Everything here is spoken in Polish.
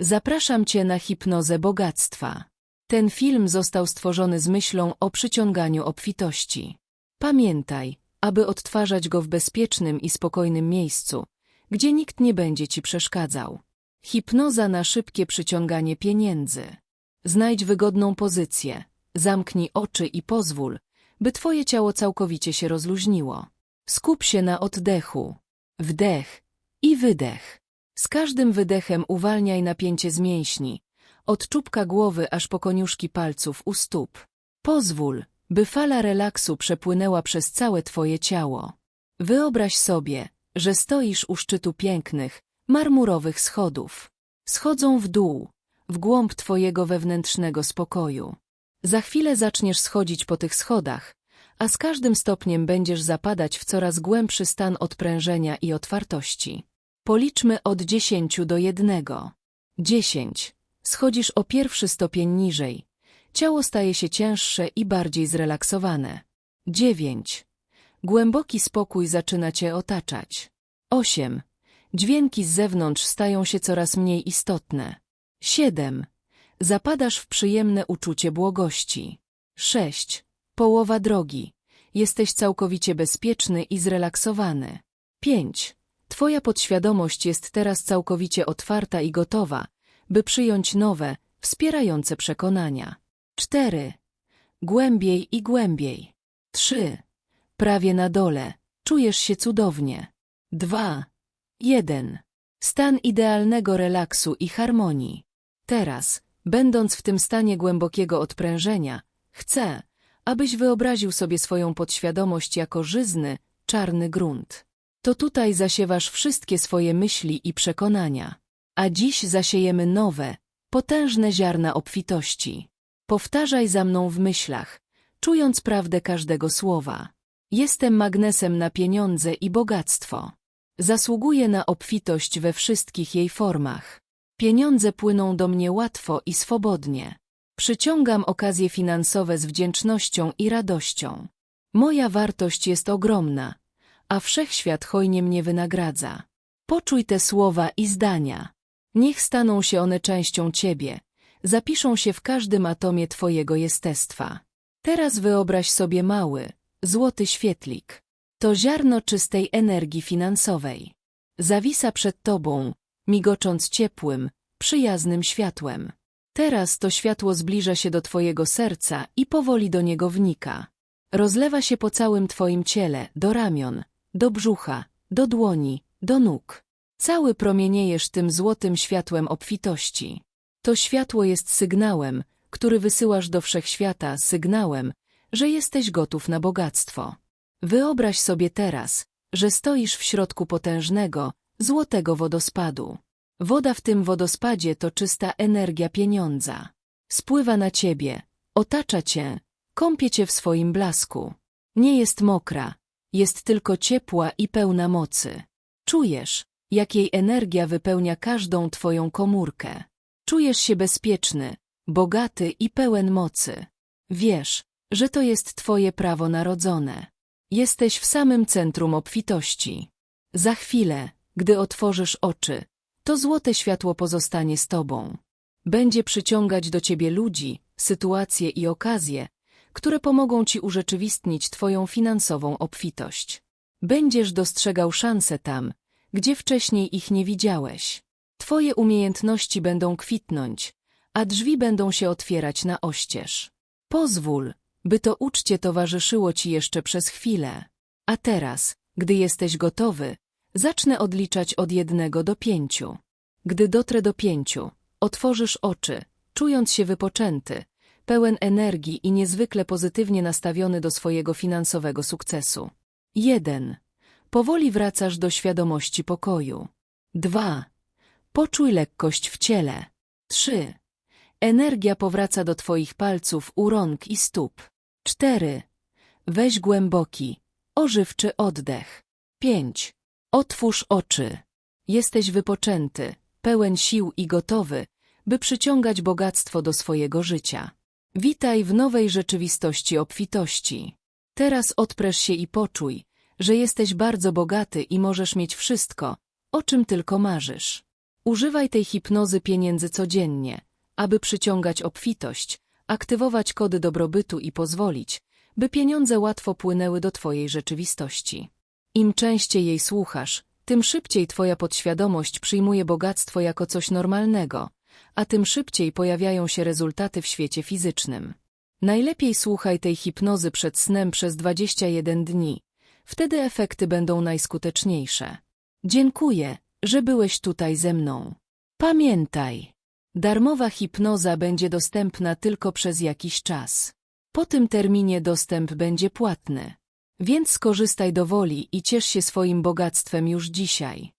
Zapraszam Cię na hipnozę bogactwa. Ten film został stworzony z myślą o przyciąganiu obfitości. Pamiętaj, aby odtwarzać go w bezpiecznym i spokojnym miejscu, gdzie nikt nie będzie Ci przeszkadzał. Hipnoza na szybkie przyciąganie pieniędzy. Znajdź wygodną pozycję, zamknij oczy i pozwól, by Twoje ciało całkowicie się rozluźniło. Skup się na oddechu. Wdech i wydech. Z każdym wydechem uwalniaj napięcie z mięśni, od czubka głowy aż po koniuszki palców u stóp. Pozwól, by fala relaksu przepłynęła przez całe Twoje ciało. Wyobraź sobie, że stoisz u szczytu pięknych, marmurowych schodów. Schodzą w dół, w głąb Twojego wewnętrznego spokoju. Za chwilę zaczniesz schodzić po tych schodach, a z każdym stopniem będziesz zapadać w coraz głębszy stan odprężenia i otwartości. Policzmy od dziesięciu do jednego. Dziesięć. Schodzisz o pierwszy stopień niżej. Ciało staje się cięższe i bardziej zrelaksowane. Dziewięć. Głęboki spokój zaczyna cię otaczać. Osiem. Dźwięki z zewnątrz stają się coraz mniej istotne. Siedem. Zapadasz w przyjemne uczucie błogości. Sześć. Połowa drogi. Jesteś całkowicie bezpieczny i zrelaksowany. Pięć. Twoja podświadomość jest teraz całkowicie otwarta i gotowa, by przyjąć nowe, wspierające przekonania. Cztery. Głębiej i głębiej. Trzy. Prawie na dole. Czujesz się cudownie. Dwa. Jeden. Stan idealnego relaksu i harmonii. Teraz, będąc w tym stanie głębokiego odprężenia, chcę, abyś wyobraził sobie swoją podświadomość jako żyzny, czarny grunt. To tutaj zasiewasz wszystkie swoje myśli i przekonania, a dziś zasiejemy nowe, potężne ziarna obfitości. Powtarzaj za mną w myślach, czując prawdę każdego słowa. Jestem magnesem na pieniądze i bogactwo. Zasługuję na obfitość we wszystkich jej formach. Pieniądze płyną do mnie łatwo i swobodnie. Przyciągam okazje finansowe z wdzięcznością i radością. Moja wartość jest ogromna, a wszechświat hojnie mnie wynagradza. Poczuj te słowa i zdania. Niech staną się one częścią Ciebie, zapiszą się w każdym atomie Twojego jestestwa. Teraz wyobraź sobie mały, złoty świetlik. To ziarno czystej energii finansowej. Zawisa przed Tobą, migocząc ciepłym, przyjaznym światłem. Teraz to światło zbliża się do Twojego serca i powoli do niego wnika. Rozlewa się po całym Twoim ciele, do ramion, do brzucha, do dłoni, do nóg. Cały promieniejesz tym złotym światłem obfitości. To światło jest sygnałem, który wysyłasz do wszechświata, sygnałem, że jesteś gotów na bogactwo. Wyobraź sobie teraz, że stoisz w środku potężnego, złotego wodospadu. Woda w tym wodospadzie to czysta energia pieniądza. Spływa na ciebie, otacza cię, kąpie cię w swoim blasku. Nie jest mokra, jest tylko ciepła i pełna mocy. Czujesz, jak jej energia wypełnia każdą twoją komórkę. Czujesz się bezpieczny, bogaty i pełen mocy. Wiesz, że to jest twoje prawo narodzone. Jesteś w samym centrum obfitości. Za chwilę, gdy otworzysz oczy, to złote światło pozostanie z tobą. Będzie przyciągać do ciebie ludzi, sytuacje i okazje, które pomogą ci urzeczywistnić twoją finansową obfitość. Będziesz dostrzegał szanse tam, gdzie wcześniej ich nie widziałeś. Twoje umiejętności będą kwitnąć, a drzwi będą się otwierać na oścież. Pozwól, by to uczcie towarzyszyło ci jeszcze przez chwilę. A teraz, gdy jesteś gotowy, zacznę odliczać od jednego do pięciu. Gdy dotrę do pięciu, otworzysz oczy, czując się wypoczęty, pełen energii i niezwykle pozytywnie nastawiony do swojego finansowego sukcesu. 1. Powoli wracasz do świadomości pokoju. 2. Poczuj lekkość w ciele. 3. Energia powraca do Twoich palców u rąk i stóp. 4. Weź głęboki, ożywczy oddech. 5. Otwórz oczy. Jesteś wypoczęty, pełen sił i gotowy, by przyciągać bogactwo do swojego życia. Witaj w nowej rzeczywistości obfitości. Teraz odpresz się i poczuj, że jesteś bardzo bogaty i możesz mieć wszystko, o czym tylko marzysz. Używaj tej hipnozy pieniędzy codziennie, aby przyciągać obfitość, aktywować kody dobrobytu i pozwolić, by pieniądze łatwo płynęły do Twojej rzeczywistości. Im częściej jej słuchasz, tym szybciej Twoja podświadomość przyjmuje bogactwo jako coś normalnego, a tym szybciej pojawiają się rezultaty w świecie fizycznym. Najlepiej słuchaj tej hipnozy przed snem przez 21 dni. Wtedy efekty będą najskuteczniejsze. Dziękuję, że byłeś tutaj ze mną. Pamiętaj, darmowa hipnoza będzie dostępna tylko przez jakiś czas. Po tym terminie dostęp będzie płatny. Więc skorzystaj do woli i ciesz się swoim bogactwem już dzisiaj.